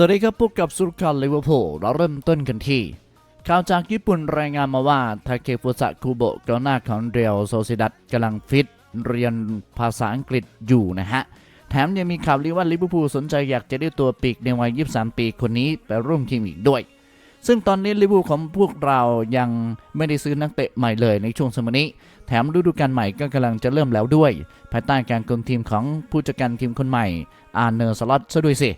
สวัสดีครับพบกับสุรคันลิเวอร์พูลเราเริ่มต้นกันที่ ข่าวจากญี่ปุ่นรายงานมาว่าทาเคฟุสะคุโบะกองหน้าของเรียวโซซิดัตกำลังฟิตเรียนภาษาอังกฤษอยู่นะฮะ แถมยังมีข่าวลือว่าลิเวอร์พูลสนใจอยากจะได้ตัวปีกในวัย 23 ปีคนนี้ไปร่วมทีมอีกด้วย ซึ่งตอนนี้ลิเวอร์พูลของพวกเรายังไม่ได้ซื้อนักเตะใหม่เลยในช่วงสมัยนี้ แถมฤดูกาลใหม่ก็กำลังจะเริ่มแล้วด้วย ภายใต้การคุมทีมของผู้จัดการทีมคนใหม่อาร์เนอร์สล็อตซะด้วยสิ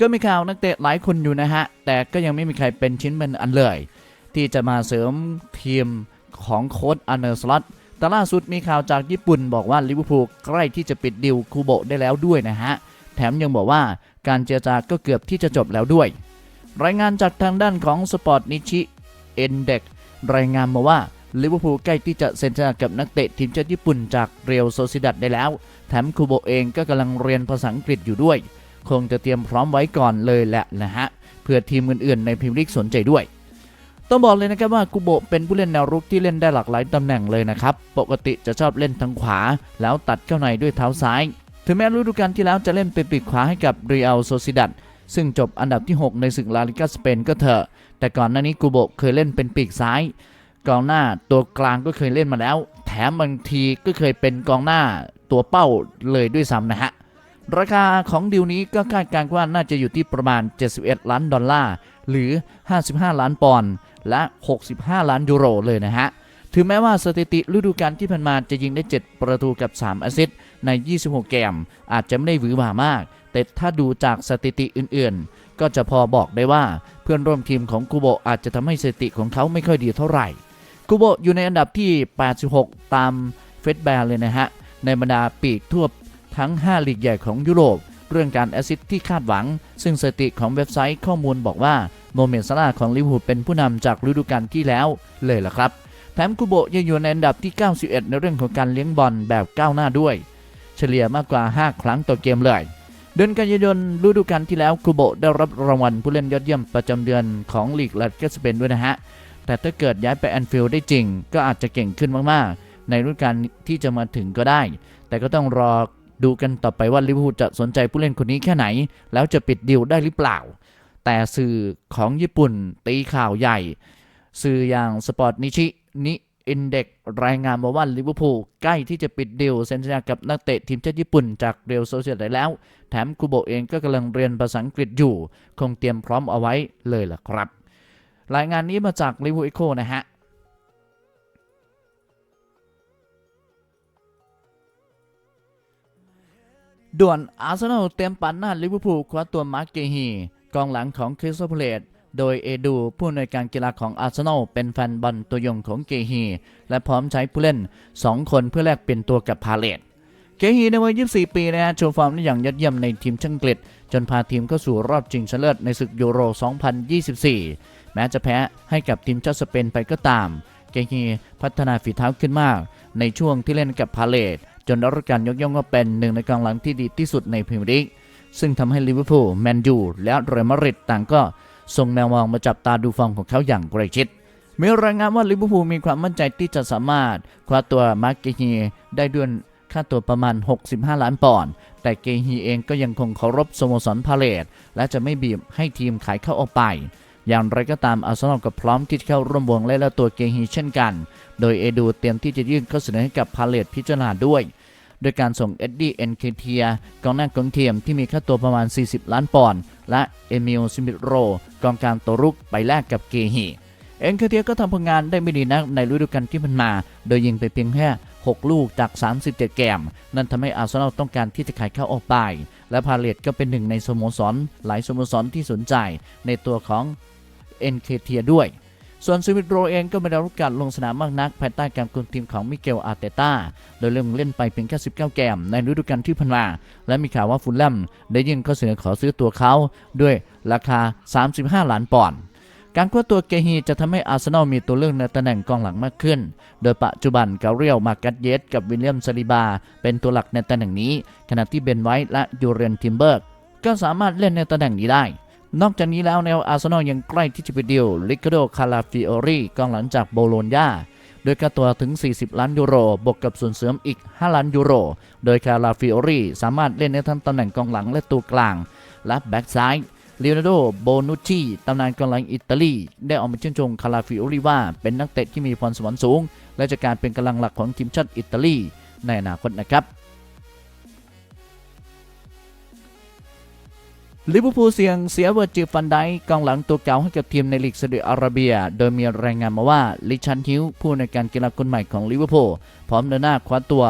ก็มีข่าวนักเตะหลายคนอยู่นะฮะ แต่ก็ยังไม่มีใครเป็นชิ้นเป็นอันเลย ที่จะมาเสริมทีมของโค้ชอาร์เนอร์สลอตแต่ล่าสุดมีข่าวจากญี่ปุ่นบอกว่าลิเวอร์พูลใกล้ที่จะปิดดิวคูโบได้แล้วด้วยนะฮะ แถมยังบอกว่าการเจรจาก็เกือบที่จะจบแล้วด้วย รายงานจากทางด้านของสปอร์ตนิชิเอ็นเด็กรายงานมาว่าลิเวอร์พูลใกล้ที่จะเซ็นสัญญากับนักเตะทีมชาติญี่ปุ่นจากเรอัลโซซิดัดได้แล้ว แถมคูโบเองก็กำลังเรียนภาษาอังกฤษอยู่ด้วย คงจะเตรียมพร้อมไว้ก่อนเลยแหละนะฮะเพื่อทีมอื่นๆในพรีเมียร์ลีกสนใจด้วยต้องบอกเลยนะครับว่ากูโบเป็นผู้เล่นแนวรุกที่เล่นได้หลากหลายตำแหน่งเลยนะครับ ปกติจะชอบเล่นทางขวา แล้วตัดเข้าในด้วยเท้าซ้าย ถึงแม้ฤดูกาลที่แล้วจะเล่นเป็นปีกขวาให้กับเรอัลโซซิดัดซึ่งจบอันดับที่ 6 ในศึกลาลิกาสเปนก็เถอะ แต่ก่อนหน้านี้กูโบเคยเล่นเป็นปีกซ้าย กองหน้าตัวกลางก็เคยเล่นมาแล้ว แถมบางทีก็เคยเป็นกองหน้าตัวเป้าเลยด้วยซ้ำนะฮะ ราคาของดิวนี้ก็คาดการณ์ว่าน่าจะอยู่ที่ประมาณ 71 ล้านดอลลาร์ หรือ 55 ล้านปอนด์ และ 65 ล้านยูโรเลยนะฮะ ถึงแม้ว่าสถิติฤดูกาลที่ผ่านมาจะยิงได้ 7 ประตูกับ 3 แอสซิสต์ใน 26 เกม อาจจะไม่ได้หวือหวามาก แต่ถ้าดูจากสถิติอื่นๆ ก็จะพอบอกได้ว่าเพื่อนร่วมทีมของกูโบะอาจจะทำให้สถิติของเขาไม่ค่อยดีเท่าไหร่กูโบะอยู่ในอันดับที่ 86 ตามเฟสแบร์เลยนะฮะ ในบรรดาปีกทั่ว ทั้ง 5 ลีกใหญ่ของยุโรป เรื่องการแอซิสที่คาดหวัง ซึ่งสถิติของเว็บไซต์ข้อมูลบอกว่าโมเมนต์ซาลาของลิเวอร์พูลเป็นผู้นำจากฤดูกาลที่แล้วเลยล่ะครับแถมคูโบยังอยู่ในอันดับที่ 91 ในเรื่องของการเลี้ยงบอลแบบก้าวหน้าด้วย เฉลี่ยมากกว่า 5 ครั้งต่อเกมเลย เดือนกันยายนฤดูกาลที่แล้วคูโบได้รับรางวัลผู้เล่นยอดเยี่ยมประจำเดือนของลีกลาลิกสเปนด้วยนะฮะ แต่ถ้าเกิดย้ายไปแอนฟิลด์ได้จริง ก็อาจจะเก่งขึ้นมากๆ ในฤดูกาลที่จะมาถึงก็ได้ แต่ก็ต้องรอ ดูกันต่อไปว่าลิเวอร์พูลจะสนใจผู้เล่นคนนี้แค่ไหน แล้วจะปิดดีลได้หรือเปล่า แต่สื่อของญี่ปุ่นตีข่าวใหญ่ สื่ออย่างสปอร์ตนิชินิอินเด็กรายงานมาว่าลิเวอร์พูลใกล้ที่จะปิดดีลเซ็นสัญญากับนักเตะทีมชาติญี่ปุ่นจากเรอัลโซเซียดได้แล้ว แถมคูโบเองก็กำลังเรียนภาษาอังกฤษอยู่ คงเตรียมพร้อมเอาไว้เลยล่ะครับ รายงานนี้มาจากลิเวอร์พูลนะฮะ ด่วนอาร์เซนอลเตรียมปันหน้าลิเวอร์พูลคว้าตัวมาร์กเกฮีกองหลังของคริสโตเพเลตโดยเอดูผู้อำนวยการกีฬาของอาร์เซนอลเป็นแฟนบอลตัวยงของเกฮีและพร้อมใช้ผู้เล่น 2 คนเพื่อแลกเปลี่ยนตัวกับพาเลตเกฮีในวัย 24 ปีนะฮะโชว์ฟอร์มได้อย่างยอดเยี่ยมในทีมชังกฤษจนพาทีมเข้าสู่รอบชิงชนะเลิศในศึกยูโร 2024 แม้จะแพ้ให้กับทีมชาติสเปนไปก็ตาม เกฮีพัฒนาฝีเท้าขึ้นมาก ในช่วงที่เล่นกับพาเลต จนได้รับการยกย่องว่าเป็นหนึ่งในกองหลังที่ดีที่สุดในพรีเมียร์ลีกซึ่งทำให้ลิเวอร์พูลแมนยูและเรอัลมาดริดต่างก็ส่งแมวมองมาจับตาดูฟอร์มของเขาอย่างใกล้ชิดมีรายงานว่าลิเวอร์พูลมีความมั่นใจที่จะสามารถคว้าตัวมาร์กเกฮีได้ด้วยค่าตัวประมาณ 65 ล้านปอนด์ แต่เกฮีเองก็ยังคงเคารพสโมสรพาเลตและจะไม่บีบให้ทีมขายเข้าออกไป อย่างไรก็ตามอาร์เซนอลก็พร้อมที่จะเข้าร่วมวงเล่นและตัวเกฮีเช่นกัน โดยเอดูเตรียมที่จะยื่นข้อเสนอให้กับพาเลตพิจารณาด้วย โดยการส่งเอ็ดดี้เอ็นเคเทียกองหน้ากองเทียมที่มีค่าตัวประมาณ 40 ล้านปอนด์และเอมิลซิมิโรกองกางตัวรุกไปแลกกับเกฮีเอ็นเคเทียก็ทำผลงานได้ไม่ดีนักในฤดูกาลที่ผ่านมา โดยยิงไปเพียงแค่ 6 ลูกจาก 37เกม นั่นทำให้อาร์เซนอลต้องการที่จะขายเข้าออกไป และพาเลตก็เป็นหนึ่งในสโมสรหลายสโมสรที่สนใจในตัวของเอ็นเคเทียด้วย ส่วนสวิตโรเองก็ไม่ได้รับการลงสนามมากนักภายใต้การคุมทีมของมิเกลอาร์เตต้า โดยเริ่มเล่นไปเพียงแค่ 19 เกมในฤดูกาลที่ผ่านมา และมีข่าวว่าฟุลแลมได้ยื่นข้อเสนอขอซื้อตัวเขาด้วยราคา 35 ล้านปอนด์การคว้าตัวเกฮีจะทำให้อาร์เซนอลมีตัวเลือกในตำแหน่งกองหลังมากขึ้น โดยปัจจุบันกาเรียลมากัตเยสกับวิลเลียมซาลิบา เป็นตัวหลักในตำแหน่งนี้ ขณะที่เบนไวท์และยูเรนทิมเบิร์กก็สามารถเล่นในตำแหน่งนี้ได้ นอกจากนี้แล้วแนวอาร์เซนอลยังใกล้ที่จะไปดิวลิคาโดคาราฟิโอรีกองหลังจากโบโลญญาโดยค่าตัวถึง 40 ล้านยูโร บวกกับส่วนเสริมอีก 5 ล้านยูโร โดยคาราฟิโอรีสามารถเล่นในทั้งตำแหน่งกองหลังและตัวกลาง และแบ็กซ้ายเลโอนาร์โด โบนุชชีตำนานกองหลังอิตาลี ได้ออกมาชื่นชมคาราฟิโอลิว่า เป็นนักเตะที่มีพรสวรรค์สูง และจะการเป็นกำลังหลักของทีมชาติอิตาลีในอนาคตนะครับ ลิเวอร์พูลเสี่ยงเสียเวอร์จิฟันไดกองหลังตัวเก่าให้กับทีมในลีกซาอุดิอาระเบีย โดยมีรายงานมาว่าลิชันฮิวผู้ในการกีฬาคนใหม่ของลิเวอร์พูลพร้อมเดินหน้าคว้าตัว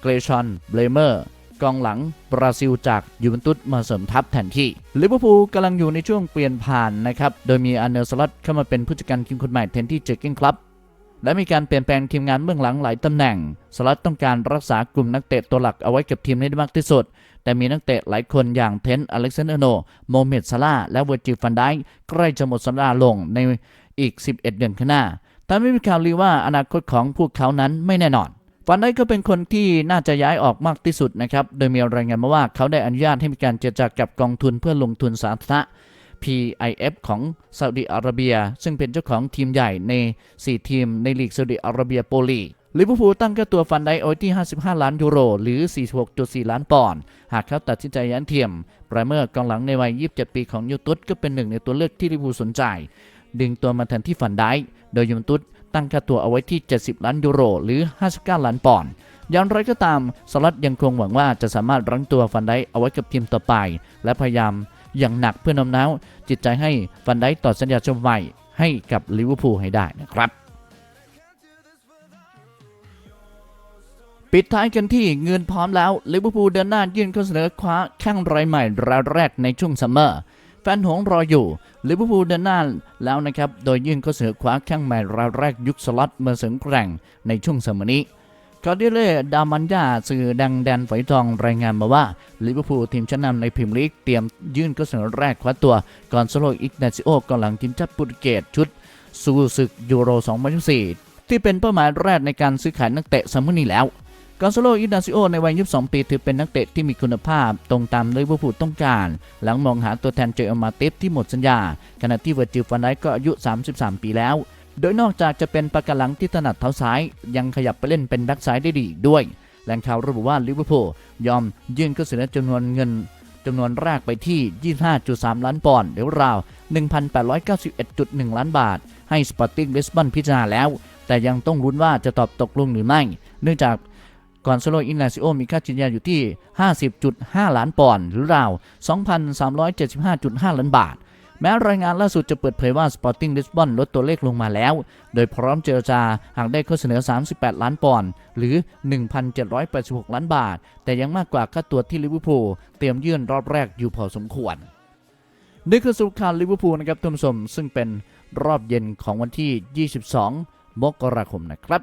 เกรชอนเบลเมอร์กองหลังบราซิลจากยูเวนตุสมาเสริมทัพแทนที่ลิเวอร์พูลกำลังอยู่ในช่วงเปลี่ยนผ่านนะครับโดยมีอันเนอร์สล็อตเข้ามาเป็นผู้จัดการทีมคนใหม่แทนที่เจอร์เกนคลับและมีการเปลี่ยนแปลงทีมงานเบื้องหลังหลายตำแหน่ง สล็อตต้องการรักษากลุ่มนักเตะตัวหลักเอาไว้กับทีมให้ได้มากที่สุด แต่มีนักเตะหลายคนอย่างเทนต์อเล็กซานเดอร์โนโมเมดซาลาและเวอร์จิลฟันไดค์ใกล้จะหมดสัญญาลงในอีก 11 เดือนข้างหน้า แต่ไม่มีข่าวลือว่าอนาคตของพวกเขานั้นไม่แน่นอนฟันไดค์ก็เป็นคนที่น่าจะย้ายออกมากที่สุดนะครับ โดยมีรายงานมาว่าเขาได้อนุญาตให้มีการเจรจากับกองทุนเพื่อลงทุนสาธารณะ PIF ของซาอุดิอาระเบีย ซึ่งเป็นเจ้าของทีมใหญ่ใน 4 ทีมในลีกซาอุดิอาระเบียโปลี ลิเวอร์พูลตั้งค่าตัวฟันไดค์เอที่ 55 ล้านยูโร หรือ 46.4 ล้านปอนด์ หากเขาตัดสินใจย้ายทีมไบรเมอร์กองหลังในวัย 27 ปีของยูตุสก็เป็นหนึ่งในตัวเลือกที่ลิเวอร์พูลสนใจ ดึงตัวมาแทนที่ฟันไดโดยยูตุสตั้งค่าตัวเอาไว้ที่ 70 ล้านยูโร หรือ 59 ล้านปอนด์อย่างไรก็ตามสลัดยังคงหวังว่าจะสามารถรั้งตัวฟันไดเอาไว้กับทีมต่อไป และพยายามอย่างหนักเพื่อน้มน้าวจิตใจให้ฟันไดต่อสัญญาฉบับใหม่ให้กับลิเวอร์พูลให้ได้นะครับ ปิดท้ายกันที่เงินพร้อมแล้วลิเวอร์พูลเดินหน้ายื่นข้อเสนอคว้าแข้งรายใหม่รายแรกในช่วงซัมเมอร์แฟนหงรออยู่ลิเวอร์พูลเดินหน้าแล้วนะครับ โดยยื่นข้อเสนอคว้าแข้งใหม่รายแรกยุคสล็อตมาเสริมแกร่งในช่วงซัมเมอร์นี้กอร์ดิเล่ดามันยาสื่อดังแดนฝอยทองรายงานมาว่าลิเวอร์พูลทีมชั้นนำในพรีเมียร์ลีกเตรียมยื่นข้อเสนอแรกคว้าตัวก่อนโซโลอิกนาซิโอกองหลังทีมชาติโปรตุเกสชุดสู่ศึกยูโร 2024 ที่เป็นเป้าหมายแรกในการซื้อขายนักเตะซัมเมอร์นี้แล้ว กอนซาโลอินาซิโอในวัย 22 ปี ถือเป็นนักเตะที่มีคุณภาพตรงตามลิเวอร์พูลต้องการ หลังมองหาตัวแทนเจอมาติฟที่หมดสัญญา ขณะที่เวอร์จิลฟันไดก็อายุ 33 ปีแล้ว โดยนอกจากจะเป็นปากกาหลังที่ถนัดเท้าซ้าย ยังขยับไปเล่นเป็นแบ็กซ้ายได้ดีด้วย แหล่งข่าวระบุว่าลิเวอร์พูลยอมยื่นข้อเสนอจำนวนเงินจำนวนแรกไปที่ 25.3 ล้านปอนด์หรือราว 1,891.1 ล้านบาท ให้สปอร์ติ้งลิสบอนพิจารณาแล้ว แต่ยังต้องลุ้นว่าจะตอบตกลงหรือไม่ เนื่องจาก ก่อนโซโลอินนาซิโอมีค่าจินยาอยู่ที่ 50.5 ล้านปอนด์หรือราว 2,375.5 ล้านบาท แม้รายงานล่าสุดจะเปิดเผยว่า Sporting Lisbon ลดตัวเลขลงมาแล้ว โดยพร้อมเจรจาหากได้ข้อเสนอ 38 ล้านปอนด์หรือ 1,786 ล้านบาท แต่ยังมากกว่าค่าตัวที่ลิเวอร์พูลเตรียมยื่นรอบแรกอยู่พอสมควรนี่คือสรุปข่าวลิเวอร์พูลนะครับท่านผู้ชมซึ่งเป็นรอบเย็นของวันที่ 22 มกราคมนะครับ